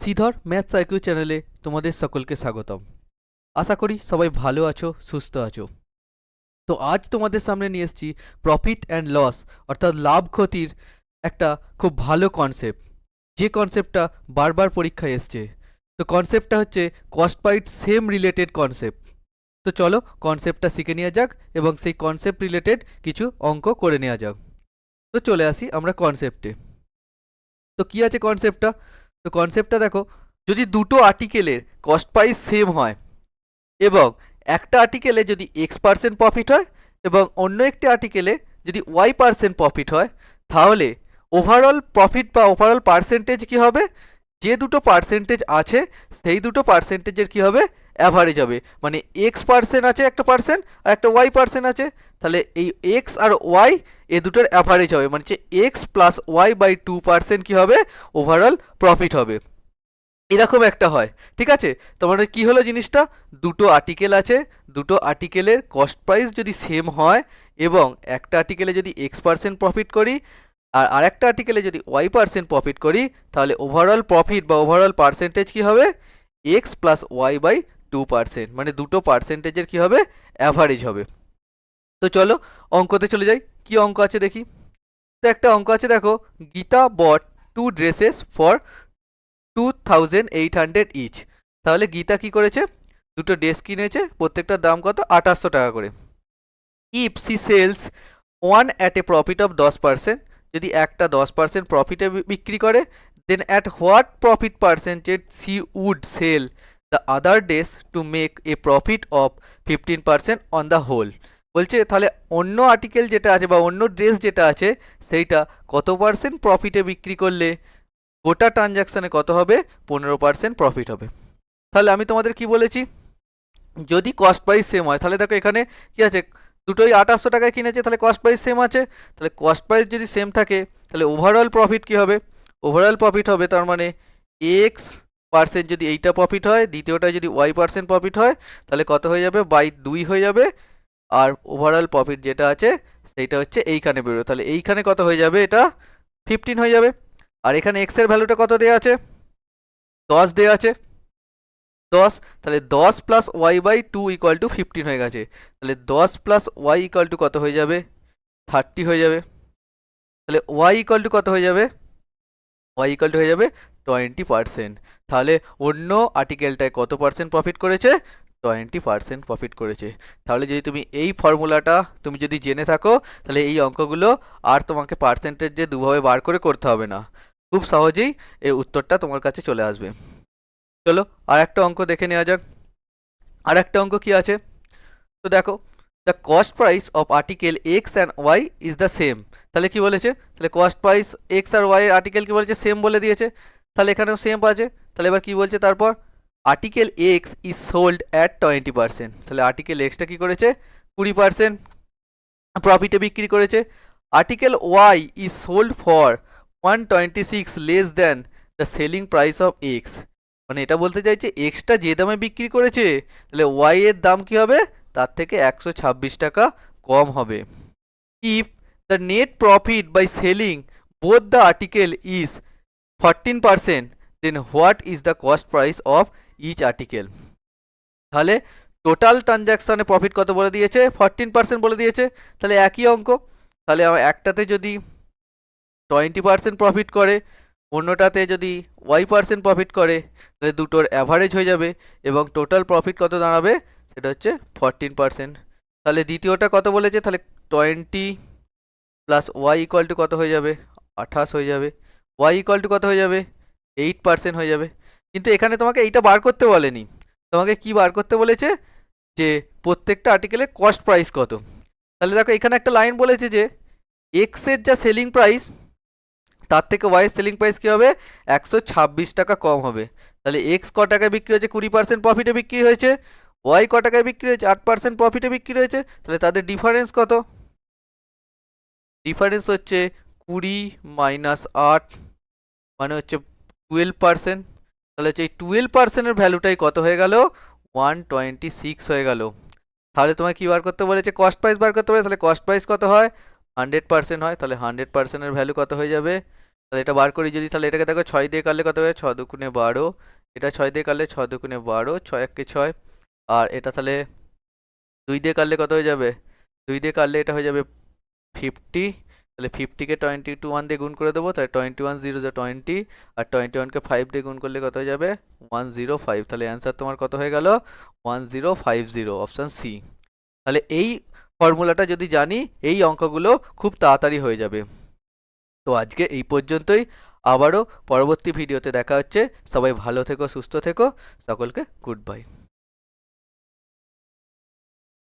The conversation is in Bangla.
শ্রীধর ম্যাথস আইকিউ চ্যানেলে তোমাদের সকলকে স্বাগতম। আশা করি সবাই ভালো আছো, সুস্থ আছো। তো আজ তোমাদের সামনে নিয়ে এসেছি প্রফিট অ্যান্ড লস অর্থাৎ লাভ ক্ষতির একটা খুব ভালো কনসেপ্ট যে কনসেপ্টটা বারবার পরীক্ষায় এসছে। তো কনসেপ্টটা হচ্ছে কস্ট পাইট সেম রিলেটেড কনসেপ্ট তো চলো কনসেপ্টটা শিখে নেওয়া যাক এবং সেই কনসেপ্ট রিলেটেড কিছু অঙ্ক করে নেওয়া যাক। তো চলে আসি আমরা কনসেপ্টে তো কী আছে কনসেপ্টটা তো কনসেপ্টটা দেখো, যদি দুটো আর্টিকেলের কস্ট প্রাইস সেম হয় এবং একটা আর্টিকেলে যদি এক্স পার্সেন্ট প্রফিট হয় এবং অন্য একটি আর্টিকেলে যদি ওয়াই পার্সেন্ট প্রফিট হয়, তাহলে ওভারঅল প্রফিট বা ওভারঅল পার্সেন্টেজ কী হবে? যে দুটো পার্সেন্টেজ আছে, সেই দুটো পার্সেন্টেজের কী হবে? অ্যাভারেজ হবে। মানে এক্স পার্সেন্ট আছে একটা পার্সেন্ট আর একটা ওয়াই পার্সেন্ট আছে। তাহলে এই এক্স আর ওয়াই এ দুটোর অ্যাভারেজ হবে। মানে হচ্ছে x plus y by two percent কী হবে? ওভারঅল প্রফিট হবে। এরকম একটা হয়। ঠিক আছে? তোমার কি হলো জিনিসটা? দুটো আর্টিকেল আছে। দুটো আর্টিকেলের কস্ট প্রাইস যদি সেম হয় এবং একটা আর্টিকেলে যদি এক্স পার্সেন্ট প্রফিট করি, আর আরেকটা আর্টিকেলে যদি ওয়াই পার্সেন্ট প্রফিট করি, তাহলে ওভারঅল প্রফিট বা ওভারঅল পার্সেন্টেজ কী হবে? X plus y by two percent মানে দুটো পার্সেন্টেজের কী হবে? অ্যাভারেজ হবে। তো চলো, অঙ্কতে চলে যাই। কি অঙ্ক আছে দেখি? তো একটা অঙ্ক আছে, দেখো। Geeta bought two dresses for two thousand eight hundred each তাহলে গীতা কি করেছে? দুটো ড্রেস কিনেছে, প্রত্যেকটার দাম কত? আঠাশশো টাকা করে। If she sells one at a profit of দশ পার্সেন্ট যদি একটা দশ পার্সেন্ট প্রফিটে বিক্রি করে then at what profit percentage she would sell the other dress to make a profit of fifteen percent on the whole বলছে, তাহলে অন্য আর্টিকেল যেটা আছে বা অন্য ড্রেস যেটা আছে, সেইটা কত পার্সেন্ট প্রফিটে বিক্রি করলে? গোটা ট্রানজ্যাকশানে কত হবে? পনেরো পার্সেন্ট প্রফিট হবে। তাহলে আমি তোমাদের কি বলেছি? যদি কস্ট প্রাইস সেম হয়, তাহলে দেখো এখানে কি আছে? দুটোই আঠাশশো টাকায় কিনেছে, তাহলে কস্ট প্রাইস সেম আছে। তাহলে কস্ট প্রাইস যদি সেম থাকে, তাহলে ওভারঅল প্রফিট কি হবে? ওভারঅল প্রফিট হবে তার মানে এক্স পার্সেন্ট যদি এইটা প্রফিট হয় দ্বিতীয়টা যদি ওয়াই পার্সেন্ট প্রফিট হয়, তাহলে কত হয়ে যাবে? বাই দুই হয়ে যাবে। আর ওভারঅল প্রফিট যেটা আছে, সেইটা হচ্ছে এইখানে বেরোবে তাহলে এইখানে কত হয়ে যাবে? এটা ফিফটিন হয়ে যাবে। আর এখানে এক্সের ভ্যালুটা কত দেওয়া আছে? দশ দেওয়া আছে। দশ, তাহলে দশ plus y by two equal to fifteen হয়ে গেছে। তাহলে দশ প্লাস ওয়াই ইকুয়াল টু কত হয়ে যাবে? থার্টি হয়ে যাবে। তাহলে ওয়াই ইকুয়াল টু কত হয়ে যাবে? ওয়াই ইকুয়াল টু হয়ে যাবে টোয়েন্টি পার্সেন্ট। তাহলে অন্য আর্টিকেলটায় কত পার্সেন্ট প্রফিট করেছে? টোয়েন্টি পার্সেন্ট প্রফিট করেছে। তাহলে যদি তুমি এই ফর্মুলাটা তুমি যদি জেনে থাকো, তাহলে এই অঙ্কগুলো আর তোমাকে পার্সেন্টেজ যে দুভাবে বার করে করতে হবে না। খুব সহজেই এই উত্তরটা তোমার কাছে চলে আসবে। চলো আর একটা অঙ্ক দেখে নেওয়া যাক। আর একটা অঙ্ক কি আছে? তো দেখো the cost price of article x and y is the same তাহলে কি বলেছে? তাহলে কস্ট প্রাইস এক্স আর ওয়াই আর্টিকেল কি বলেছে? সেম বলে দিয়েছে। তাহলে এখানেও সেম আছে তাহলে এবার কি বলছে তারপর? Article x is sold at twenty percent তাহলে আর্টিকেল এক্সটা কী করেছে? কুড়ি পার্সেন্ট প্রফিটে বিক্রি করেছে। Article y is sold for one twenty six less than the selling price of x মানে এটা বলতে চাইছে এক্সটা যে দামে বিক্রি করেছে, তাহলে ওয়াই এর দাম কী হবে? তার থেকে একশো ছাব্বিশ টাকা কম হবে। If the net profit by selling both the article is fourteen percent then what is the cost price of each article তাহলে টোটাল ট্রানজ্যাকশানে প্রফিট কত বলে দিয়েছে? ফরটিন পার্সেন্ট বলে দিয়েছে। তাহলে একই অঙ্ক। তাহলে একটাতে যদি টোয়েন্টি পার্সেন্ট প্রফিট করে, অন্যটাতে যদি ওয়াই পার্সেন্ট প্রফিট করে, তাহলে দুটোর অ্যাভারেজ হয়ে যাবে এবং টোটাল প্রফিট কত দাঁড়াবে? সেটা হচ্ছে ফরটিন পার্সেন্ট তাহলে দ্বিতীয়টা কত বলেছে? তাহলে twenty plus y equal to কত হয়ে যাবে? আঠাশ হয়ে যাবে। ওয়াই ইকুয়াল টু কত হয়ে যাবে? এইট পার্সেন্ট হয়ে যাবে। কিন্তু এখানে তোমাকে এইটা বার করতে বলেনি। তোমাকে কি বার করতে বলেছে? যে প্রত্যেকটা আর্টিকেলের কস্ট প্রাইস কত। তাহলে দেখো এখানে একটা লাইন বলেছে যে এক্সের যা সেলিং প্রাইস তার থেকে ওয়াইয়ের সেলিং প্রাইস কী হবে? একশো ছাব্বিশ টাকা কম হবে। তাহলে এক্স ক টাকায় বিক্রি হয়েছে কুড়ি পার্সেন্ট প্রফিটে বিক্রি হয়েছে। ওয়াই ক টাকায় বিক্রি হয়েছে আট পার্সেন্ট প্রফিটে বিক্রি হয়েছে। তাহলে তাদের ডিফারেন্স কত? ডিফারেন্স হচ্ছে কুড়ি মাইনাস আট মানে হচ্ছে টুয়েলভ পার্সেন্ট তাহলে হচ্ছে এই টুয়েলভ পার্সেন্টের ভ্যালুটাই কত হয়ে গেল? ওয়ান টোয়েন্টি সিক্স হয়ে গেল। তাহলে তোমায় কী বার করতে বলেছে? কস্ট প্রাইস বার করতে বলেছে, তাহলে কস্ট প্রাইস কত হয়? হান্ড্রেড পার্সেন্ট হয়, তাহলে হান্ড্রেড পার্সেন্টের ভ্যালু কত হয়ে যাবে? তাহলে এটা বার করি যদি, তাহলে এটাকে দেখো ছয় দিয়ে কাটলে কত হবে ছ দুগুণে বারো। এটা ছয় দিয়ে কাটলে ছ দুগুণে বারো, ছয় একে ছয়। আর এটা তাহলে দুই দিয়ে কাটলে কত হয়ে যাবে? দুই দিয়ে কাটলে এটা হয়ে যাবে ফিফটি তাহলে ফিফটিকে টোয়েন্টি টু ওয়ান দিয়ে গুণ করে দেবো, তাহলে টোয়েন্টি ওয়ান জিরো যা টোয়েন্টি আর টোয়েন্টি ওয়ানকে ফাইভ দিয়ে গুণ করলে কত হয়ে যাবে? ওয়ান জিরো ফাইভ তাহলে অ্যান্সার তোমার কত হয়ে গেল? One zero five zero option C তাহলে এই ফর্মুলাটা যদি জানি, এই অঙ্কগুলো খুব তাড়াতাড়ি হয়ে যাবে। তো আজকে এই পর্যন্তই, আবারও পরবর্তী ভিডিওতে দেখা হচ্ছে। সবাই ভালো থেকো, সুস্থ থেকো, সকলকে গুড বাই